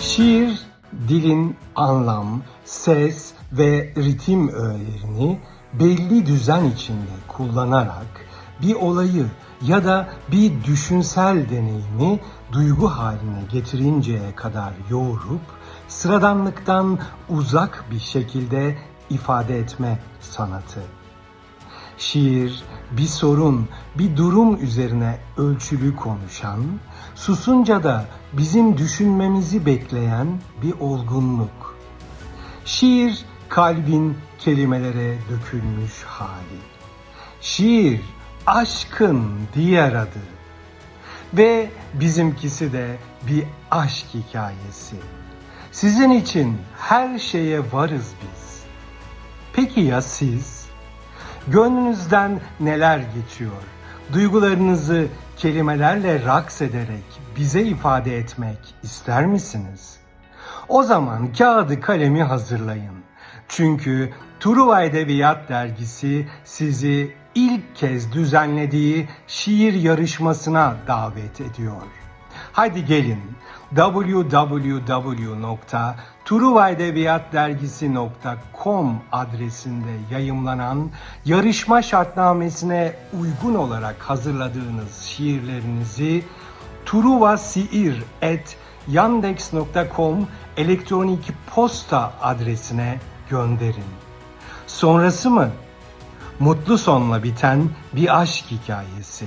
Şiir, dilin anlam, ses ve ritim öğelerini belli düzen içinde kullanarak bir olayı ya da bir düşünsel deneyimi duygu haline getirinceye kadar yoğurup sıradanlıktan uzak bir şekilde ifade etme sanatı. Şiir bir sorun, bir durum üzerine ölçülü konuşan, susunca da bizim düşünmemizi bekleyen bir olgunluk. Şiir kalbin kelimelere dökülmüş hali. Şiir aşkın diğer adı. Ve bizimkisi de bir aşk hikayesi. Sizin için her şeye varız biz. Peki ya siz? Gönlünüzden neler geçiyor? Duygularınızı kelimelerle raks ederek bize ifade etmek ister misiniz? O zaman kağıdı kalemi hazırlayın. Çünkü Truva Edebiyat Dergisi sizi ilk kez düzenlediği şiir yarışmasına davet ediyor. Hadi gelin www.truvaedebiyatdergisi.com adresinde yayımlanan yarışma şartnamesine uygun olarak hazırladığınız şiirlerinizi truvasiir@yandex.com elektronik posta adresine gönderin. Sonrası mı? Mutlu sonla biten bir aşk hikayesi.